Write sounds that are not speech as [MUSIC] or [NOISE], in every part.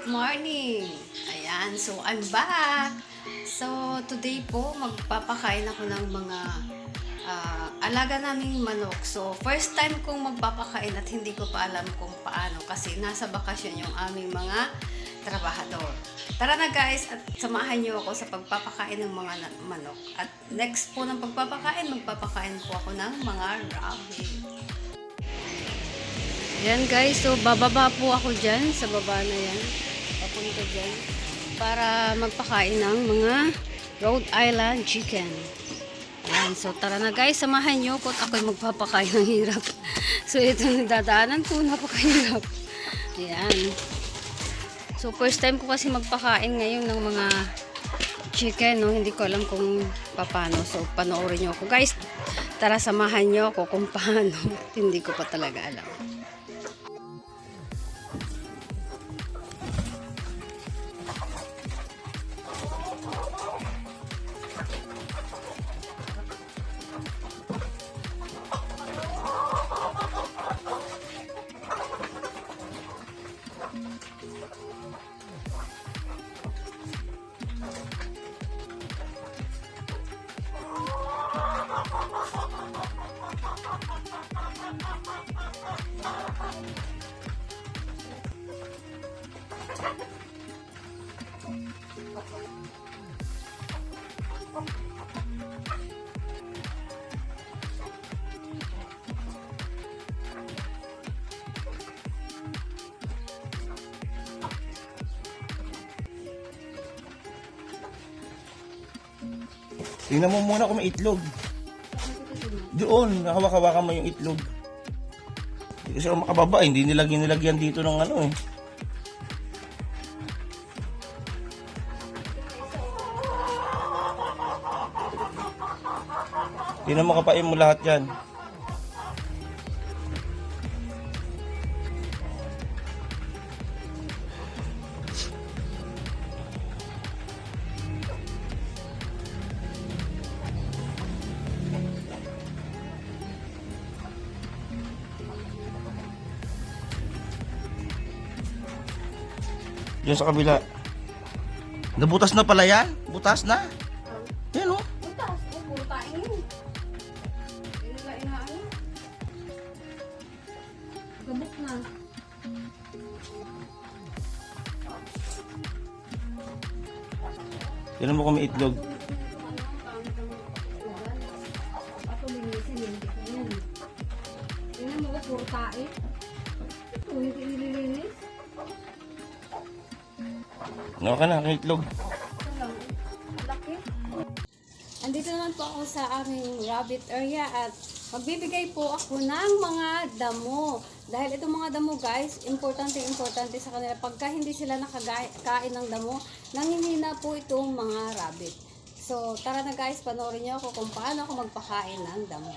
good morning! Ayan, so I'm back! So, today po, magpapakain ako ng mga ah, alaga naming manok. So, first time kong magpapakain at hindi ko pa alam kung paano kasi nasa bakasyon yung aming mga trabahador. Tara na guys at samahan niyo ako sa pagpapakain ng mga manok. At next po ng pagpapakain, magpapakain po ako ng mga rabbit. Yan guys, so bababa po ako dyan sa baba na yan. Papunta dyan. Para magpakain ng mga Rhode Island chicken. Yan, so tara na guys, samahan nyo at ako'y magpapakain ng hirap. [LAUGHS] so ito yung dadaanan ko, napakahirap. Yan. So first time ko kasi magpakain ngayon ng mga chicken, no? Hindi ko alam kung paano. So panoorin nyo ako. Guys, tara samahan nyo ako kung paano. [LAUGHS] Hindi ko pa talaga alam. Thank you. Tingnan mo muna kung may itlog. Doon, nakawakawakan mo yung itlog. Hindi kasi ako makababa, eh. hindi nilagyan nilagyan dito ng ano eh. Tingnan mo kapain mo lahat yan. Diyan sa kabila. Nabutas na pala yan? Butas na? Yan oh. Butas, oh, puro taing yun. Nila inaano. Gabok na. Tingnan mo kung may itlog. Ano ka na, itlog. Andito naman po ako sa aming rabbit area at magbibigay po ako ng mga damo. Dahil itong mga damo guys, importante importante sa kanila. Pagka hindi sila nakakain ng damo, nangihina po itong mga rabbit. So tara na guys, panoorin niyo ako kung paano ako magpakain ng damo.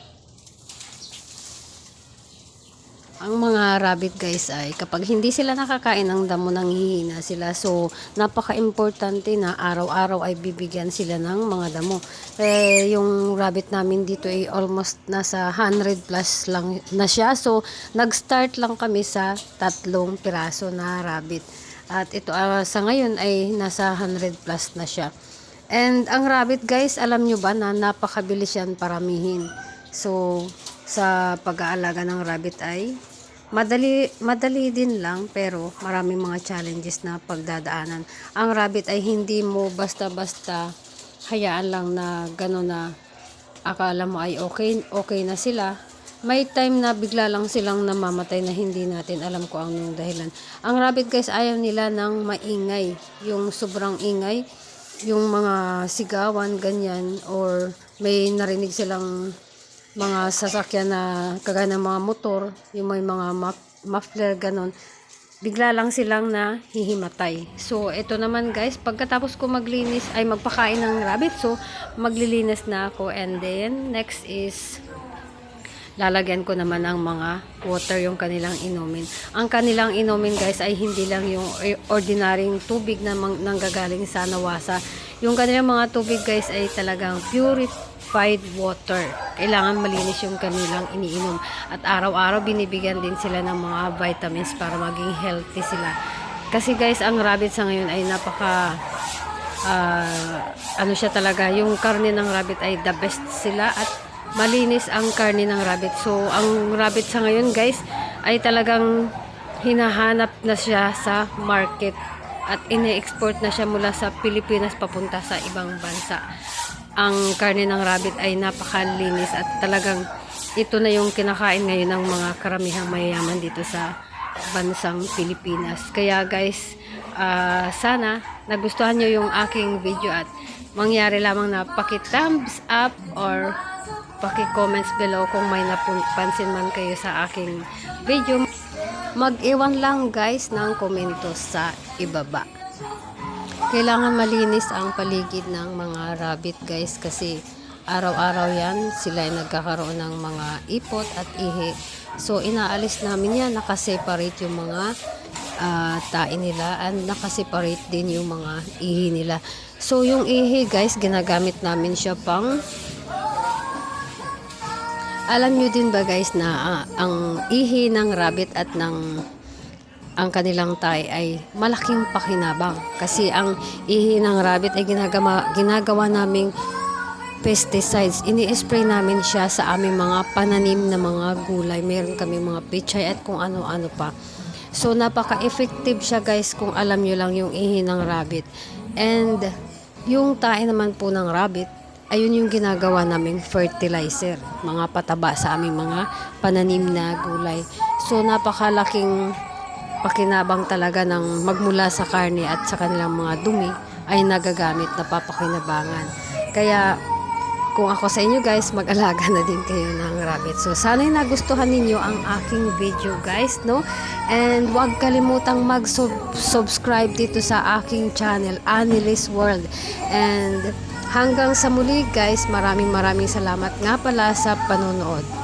Ang mga rabbit guys ay kapag hindi sila nakakain ng damo nanghihina sila. So napaka-importante na araw-araw ay bibigyan sila ng mga damo. Eh, yung rabbit namin dito ay almost nasa 100 plus lang na siya. So nag-start lang kami sa tatlong piraso na rabbit. At ito ah, sa ngayon ay nasa 100 plus na siya. And ang rabbit guys, alam nyo ba na napakabilis yan paramihin. So, sa pag-aalaga ng rabbit ay madali, madali din lang pero maraming mga challenges na pagdadaanan. Ang rabbit ay hindi mo basta-basta hayaan lang na gano'n na akala mo ay okay, okay na sila. May time na bigla lang silang namamatay na hindi natin alam ko ang dahilan. Ang rabbit guys ayaw nila ng maingay. Yung sobrang ingay, yung mga sigawan, ganyan, or may narinig silang mga sasakyan na kagaya ng mga motor, yung may mga muffler, ganon, bigla lang silang na hihimatay. So, ito naman guys, pagkatapos ko maglinis, ay magpakain ng rabbit, so maglilinis na ako. And then, next is, lalagyan ko naman ng mga water yung kanilang inumin. Ang kanilang inumin guys ay hindi lang yung ordinaryong tubig na nanggagaling sa nawasa. Yung kanilang mga tubig guys ay talagang purified water. Kailangan malinis yung kanilang iniinom. At araw-araw binibigyan din sila ng mga vitamins para maging healthy sila. Kasi guys, ang rabbit sa ngayon ay napaka ah, ano siya talaga, yung karne ng rabbit ay the best sila at malinis ang karne ng rabbit. So, ang rabbit sa ngayon guys ay talagang hinahanap na siya sa market at ine-export na siya mula sa Pilipinas papunta sa ibang bansa. Ang karne ng rabbit ay napakalinis at talagang ito na yung kinakain ngayon ng mga karamihang mayayaman dito sa bansang Pilipinas. Kaya guys, ah, sana nagustuhan nyo yung aking video at mangyari lamang na paki-thumbs up or paki-comments below kung may napansin man kayo sa aking video. Mag-iwan lang guys ng komento sa ibaba. Kailangan malinis ang paligid ng mga rabbit guys kasi araw-araw yan sila ay nagkakaroon ng mga ipot at ihi. So inaalis namin yan, nakaseparate yung mga ah, tae nila and nakaseparate din yung mga ihi nila. So yung ihi guys, ginagamit namin siya pang alam nyo din ba guys na ah, ang ihi ng rabbit at ng ang kanilang tay ay malaking pakinabang kasi ang ihi ng rabbit ay ginagawa, ginagawa naming pesticides. Ini-spray namin siya sa aming mga pananim na mga gulay. Meron kami mga pichay at kung ano-ano pa. So, napaka-effective siya guys kung alam nyo lang yung ihi ng rabbit. And, yung tae naman po ng rabbit, ayun yung ginagawa naming fertilizer. Mga pataba sa aming mga pananim na gulay. So, napakalaking pakinabang talaga ng magmula sa karne at sa kanilang mga dumi ay nagagamit na papakinabangan. Kaya kung ako sa inyo guys, mag-alaga na din kayo ng rabbit. So sana'y nagustuhan ninyo ang aking video guys, no? And huwag kalimutang mag-subscribe dito sa aking channel, Anilis World. And hanggang sa muli guys, maraming maraming salamat nga pala sa panonood.